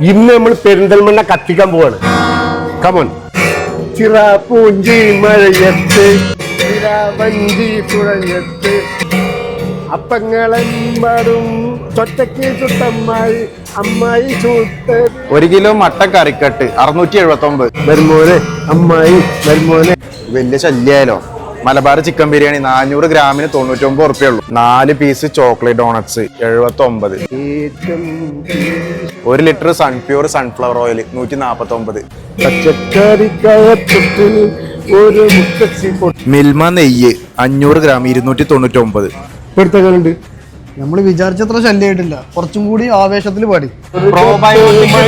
ഇന്ന് നമ്മൾ പെരിന്തൽമണ്ണ കത്തിക്കാൻ പോവാണ്. കമോൻ ചിറാപ്പൂഞ്ചി മഴയത്ത് ചിറാവഞ്ചി തുഴഞ്ഞത്ത് അപ്പങ്ങളെമ്പാടും ചൊറ്റക്ക് ചുട്ടമ്മായി അമ്മായി ഒരു കിലോ മട്ടൻ കറിക്കട്ട് അറുന്നൂറ്റി എഴുപത്തി ഒമ്പത് വരുമോനെ അമ്മായി വരുമോനെ. വലിയ ശല്യായാലോ മലബാർ ചിക്കൻ ബിരിയാണി നാനൂറ് ഗ്രാമിന് തൊണ്ണൂറ്റി ഒമ്പത് ഉറുപ്പേ ഉള്ളൂ നാല് പീസ് ചോക്ലേറ്റ് ഡോണറ്റ്സ് എഴുപത്തി ഒമ്പത് ഏറ്റം ഒരു ലിറ്റർ സൺപ്യൂർ സൺഫ്ലവർ ഓയിൽ നൂറ്റി നാപ്പത്തി ഒമ്പത് മിൽമ നെയ്യ് അഞ്ഞൂറ് ഗ്രാം ഇരുന്നൂറ്റി തൊണ്ണൂറ്റി ഒമ്പത് പൊടുത്തങ്ങളുണ്ട് നമ്മൾ വിചാരിച്ചത്ര ശല്യമായിട്ടില്ല കുറച്ചും കൂടി ആവേശത്തിൽ പാടി. പ്രോബയോട്ടിക്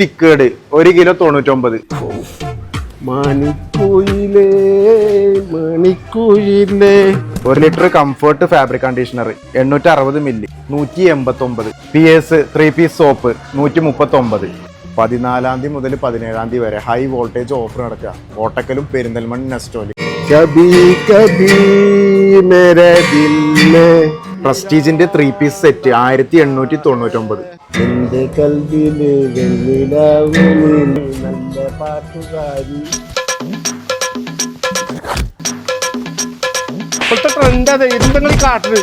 തിക്കേട്. ഒരു കിലോ തൊണ്ണൂറ്റൊമ്പത്. മണിക്കുയിലേ മണിക്കുയിലേ. ഒരു ലിറ്റർ കംഫർട്ട് ഫാബ്രിക് കണ്ടീഷണർ എണ്ണൂറ്റി അറുപത് മില്ലി നൂറ്റി എൺപത്തി ഒമ്പത് P S three piece soap നൂറ്റി മുപ്പത്തി ഒമ്പത് പതിനാലാം തീയതി മുതൽ പതിനേഴാം തീയതി വരെ ഹൈ വോൾട്ടേജ് ഓഫർ നടക്കുക. ഓട്ടക്കലും പെരിന്തൽമണ്ണ നെസ്റ്റോലി പ്രസ്റ്റീജിന്റെ ത്രീ പീസ് സെറ്റ് ആയിരത്തി എണ്ണൂറ്റി തൊണ്ണൂറ്റി ഒമ്പത് എന്റെ കൽവിൽ വെണ്ണിലാവൂ നീ നല്ല പാട്ടുകാരി. ഇപ്പോഴത്തെ ട്രെൻഡ് അതെ എന്തെങ്കിലും കാട്ടിൽ.